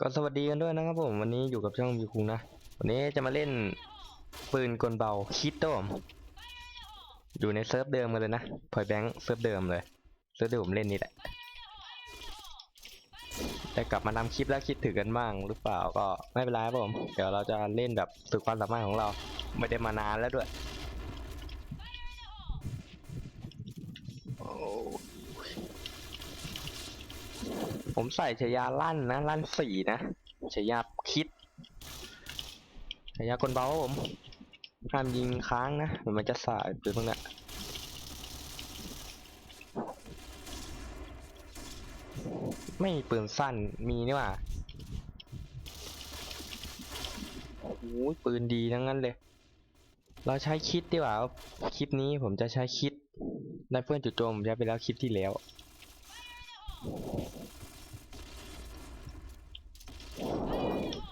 ก็สวัสดีกันด้วยนะครับผมวันนี้อยู่กับช่องวิวคุงนะ วันนี้จะมาเล่นปืนกลเบาคิดโตมอยู่ในเซิร์ฟเดิมกันเลยนะพอยแบงค์เซิร์ฟเดิมเลยเซิร์ฟที่ผมเล่นนี่แหละแต่กลับมานำคลิปแล้วคิดถึงกันบ้างหรือเปล่าก็ไม่เป็นไรครับผม เดี๋ยวเราจะเล่นแบบฝึกความสามารถของเรา ไม่ได้มานานแล้วด้วย ผมใส่ชายาลั่นนะลั่นสี่นะชายาคิดชายากลเบาผมห้ามยิงค้างนะมันจะสายปืนพวกนี้ยไม่มีปืนสั้นมีนี่หว่าโอ้โหปืนดีทั้งนั้นเลย เราใช้คิดดีกว่าคลิปนี้ผมจะใช้คิดไดเฟิลจุดโจมผมใช้ไปแล้วคลิปที่แล้ว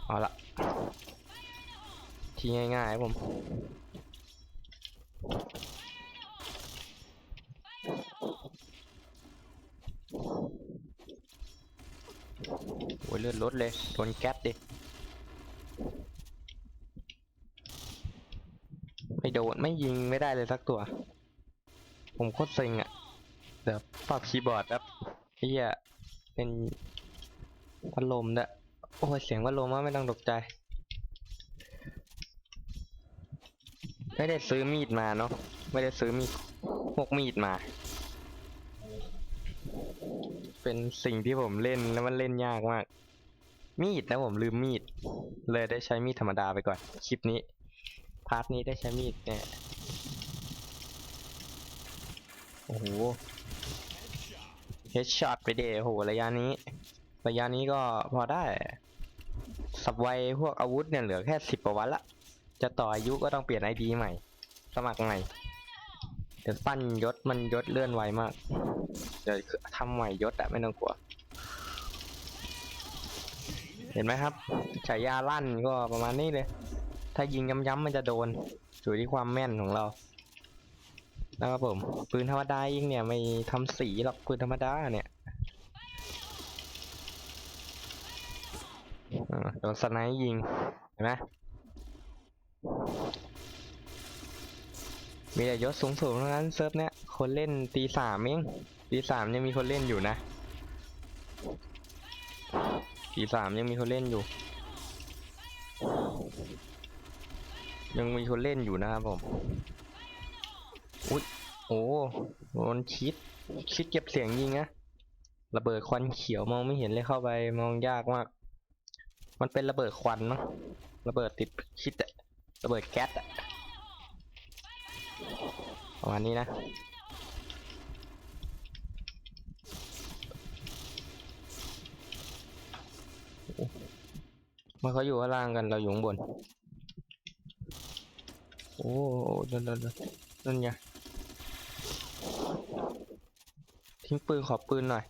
เอาละที่ง่ายๆผมโอ้ยเลือดลดเลยโดนแก๊สดิ ไม่โดน ไม่ยิงไม่ได้เลยสักตัว ผมโคตรเซ็งอะ่ะเดี๋ยวปรับคีย์บอร์ดครับเฮียเป็นพัดลมด้วย โอ้ยเสียงพัดลมาไม่ต้องตกใจ ไม่ได้ซื้อมีดมาเนาะไม่ได้ซื้อมีดพวกมีดมา เป็นสิ่งที่ผมเล่นแล้วมันเล่นยากมาก มีดนะผมลืมมีด เลยได้ใช้มีดธรรมดาไปก่อน คลิปนี้ พาร์ทนี้ได้ใช้มีดเนี่ยโอ้โหเฮดช็อตไปเดโอ้โหระยะนี้ ระยะนี้ก็พอได้ สับไวพวกอาวุธเนี่ยเหลือแค่สิบกว่าวันละ จะต่ออายุก็ต้องเปลี่ยนไอดีใหม่ สมัครใหม่เดี๋ยวปั้นยศมันยศเลื่อนไวมาก เดี๋ยวทำใหม่ยศอะไม่ต้องกลัว เห็นไหมครับฉายาลั่นก็ประมาณนี้เลย ถ้ายิงย้ำๆมันจะโดนอยู่ที่ความแม่นของเรานะครับผมปืนธรรมดายิงเนี่ยไม่ทำสีหรอกปืนธรรมดาเนี่ยอ่าโด นสไนยิง เห็นไหมมีแต่ยศสูงสูงๆทั้งนั้นเซิร์ฟเนี้ยคนเล่นตีสามเองตีสามยังมีคนเล่นอยู่นะตีสามยังมีคนเล่นอยู่ ยังมีคนเล่นอยู่นะครับผมอุ้ยโอ้โดนชิดชิดเก็บเสียงยิงนะระเบิดควันเขียวมองไม่เห็นเลยเข้าไปมองยากมาก มันเป็นระเบิดควันเนาะระเบิดติดชิดอะระเบิดแก๊สอะประมาณนี้นะเมื่อเขาอยู่ข้างล่างกันเราอยู่ข้างบน โอ้นั่นนั่นนั่นนั่นไงทิ้งปืนขอปืนหน่อย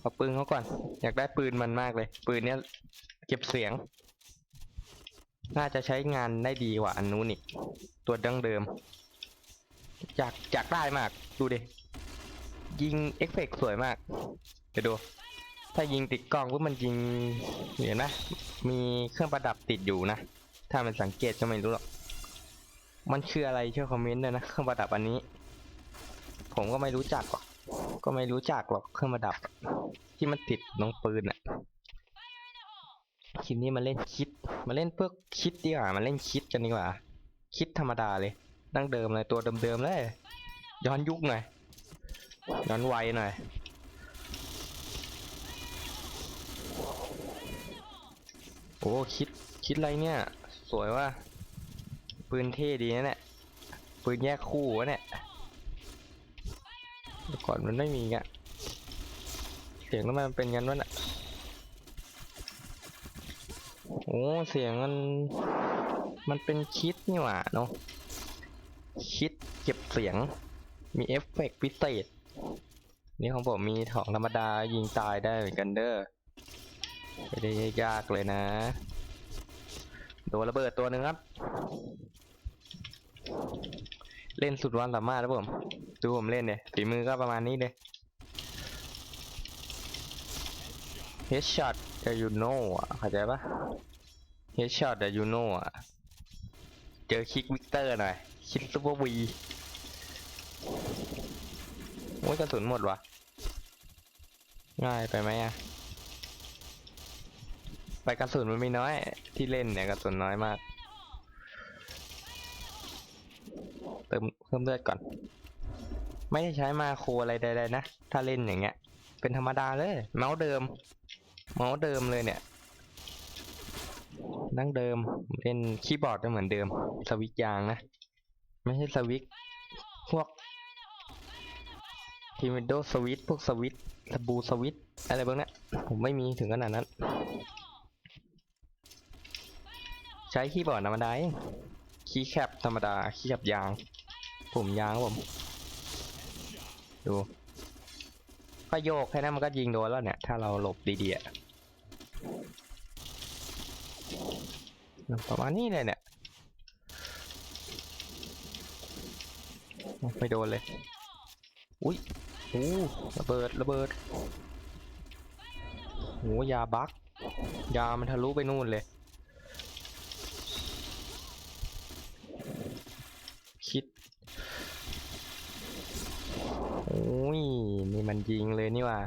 ขอปืนเขาก่อน อยากได้ปืนมันมากเลย ปืนเนี้ย เก็บเสียง น่าจะใช้งานได้ดีกว่าอันนู้นอีกตัวดั้งเดิมอยากอยากได้มาก ดูดิ ยิงเอฟเฟกต์สวยมาก เดี๋ยวดู ถ้ายิงติดกล้องปุ๊บมันยิงเห็นไหมมีเครื่องประดับติดอยู่นะ ถ้ามันสังเกตก็ไม่รู้หรอก มันคืออะไรช่วยคอมเมนต์ด้วยนะ เครื่องประดับอันนี้ ผมก็ไม่รู้จักหรอก ก็ไม่รู้จักหรอกเครื่องประดับ ที่มันติดน้องปืนอะ คลิปนี้มาเล่นคิด มาเล่นเพื่อคิดดีกว่ามาเล่นคิดกันดีกว่า คิดธรรมดาเลยดั้งเดิมเลยตัวเดิมๆเลย ย้อนยุคหน่อย ย้อนวัยหน่อย โอ้คิดคิดอะไรเนี่ย สวยว่าปืนเท่ดีนะเนี่ยปืนแยกคู่วะเนี่ยแต่ก่อนมันไม่มีอะเสียงทำไมมันเป็นงั้นวะเนี่ย โอ้เสียงมันมันเป็นคิดนี่หว่าเนาะคิดเก็บเสียง มีเอฟเฟกต์พิเศษ นี่ของผมมีของธรรมดายิงตายได้เหมือนกันเด้อไม่ได้ยากเลยนะโดนระเบิดตัวหนึ่งครับ เล่นสุดวันสามารถครับผม ดูผมเล่นเนี่ยฝีมือก็ประมาณนี้เลยเฮดช็อตแต่ยูโน่อะเข้าใจปะ เฮดช็อตแต่ยูโน่อะเจอคิกวิกเตอร์หน่อย คิดซูเปอร์วีโอ้ยกระสุนหมดวะง่ายไปไหมอะไปกระสุนมันมีน้อย ที่เล่นเนี่ยกระสุนน้อยมาก เติมเพิ่มเลือดก่อน ไม่ได้ใช้มาโครอะไรใดๆนะ ถ้าเล่นอย่างเงี้ย เป็นธรรมดาเลย เมาส์เดิม เมาส์เดิมเลยเนี่ย ดั้งเดิมเล่นคีย์บอร์ดก็เหมือนเดิม สวิตยางนะ ไม่ใช่สวิตพวกทีวิโดสวิตพวกสวิตสบูสวิตอะไรพวกเนี้ยผมไม่มีถึงขนาดนั้น ใช้คีย์บอร์ดธรรมดาคีย์แคปธรรมดาคีย์แคปยางผมยางครับผมดูก็โยกแค่นั้นมันก็ยิงโดนแล้วเนี่ย ถ้าเราหลบดีๆอะ ประมาณนี้เลยเนี่ยไม่โดนเลย อุ้ยโอ้ระเบิดระเบิดโหยาบักยามันทะลุไปนู่นเลยคิด โอ้ย นี่มันยิงเลยนี่ว่า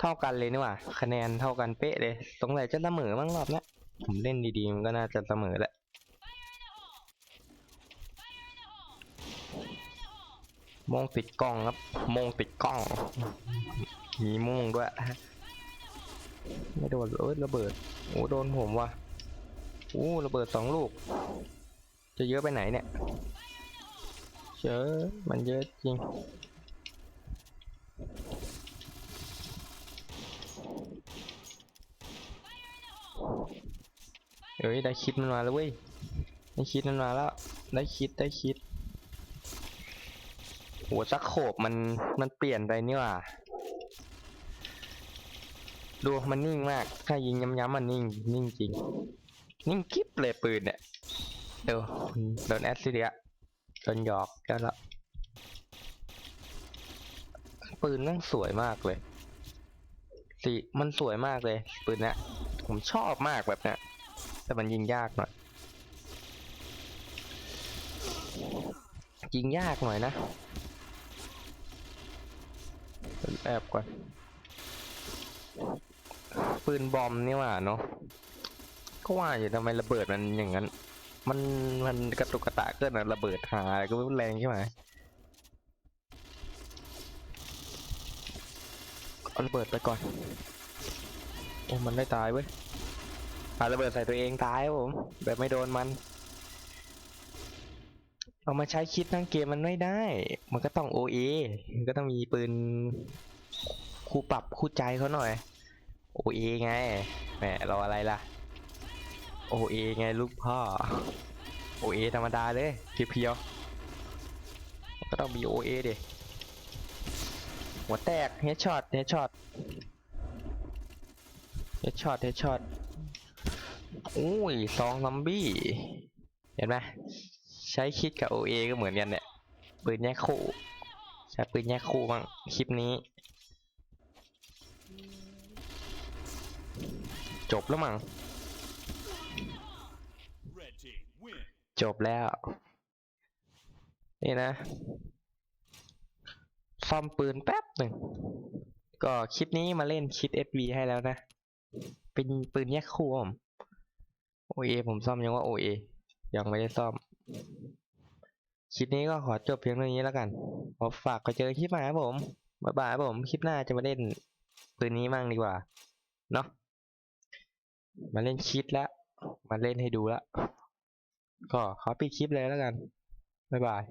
เท่ากันเลยนี่ว่า คะแนนเท่ากันเป๊ะเลย สงสัยจะเสมอมั้งรอบเนี้ย ผมเล่นดีๆ มันก็น่าจะเสมอแหละมงติดกล้องครับมงติดกล้อง มีโมงด้วย ไม่โดนเอ้ยระเบิด โอ้โดนผมว่ะโอ้ระเบิดสองลูก จะเยอะไปไหนเนี่ยเจอมันเยอะจริง เอ้ยได้คิดมันมาแล้วเว้ยได้คิดมันมาแล้ว ได้คิดได้คิดหัวสักโขบมันมันเปลี่ยนไปนี่ว่าดูมันนิ่งมาก ถ้ายิงย้ำๆมันนิ่ง นิ่งจริง นิ่งกิ๊บเลยปืนเนี่ยเดี๋ยวโดนแอสซิเดียโดนหยอกแล้วละปืนนั่งสวยมากเลยสีมันสวยมากเลย ปืนเนี้ยผมชอบมากแบบเนี้ย แต่มันยิงยากหน่อย ยิงยากหน่อยนะแอบก่อน ปืนบอมนี่ว่าเนาะก็ว่าอยู่ทำไมระเบิดมันอย่างนั้น มันมันกระตุกกระตะเกินอะระเบิดหาก็ไม่แรงใช่ไหมเอาระเบิดไปก่อน โอ้มันไม่ตายเว้ย ปาระเบิดใส่ตัวเองตายครับผม แบบไม่โดนมัน เอามาใช้คิดทั้งเกมมันไม่ได้ มันก็ต้องโอเอมันก็ต้องมีปืนคู่ปรับคู่ใจเขาหน่อยโอเอไงแหมรออะไรล่ะโอเอไงลูกพ่อโอเอธรรมดาเลยเพียวๆก็ต้องมีโอเอดิหัวแตกเฮดช็อตเฮดช็อตเฮดช็อตเฮดช็อต อุ้ยซองซอมบี้ เห็นไหมใช้คิดกับโอเอก็เหมือนกันเนี่ย ปืนแยกคู่ใช้ปืนแยกคู่บ้างคลิปนี้ จบแล้วมั้งจบแล้ว นี่นะซ่อมปืนแป๊บหนึ่ง ก็คลิปนี้มาเล่นคิด SV ให้แล้วนะ เป็นปืนแยกคู่ผม OA ผมซ่อมยังว่า OA ยังไม่ได้ซ่อม คลิปนี้ก็ขอจบเพียงเท่านี้แล้วกันขอฝากไปเจอคลิปใหม่ครับผมบ๊ายบายครับผม คลิปหน้าจะมาเล่นปืนนี้มั่งดีกว่า เนาะมาเล่นคิดแล้วมาเล่นให้ดูแล้ว ก็ขอปิดคลิปเลยแล้วกัน บ๊ายบาย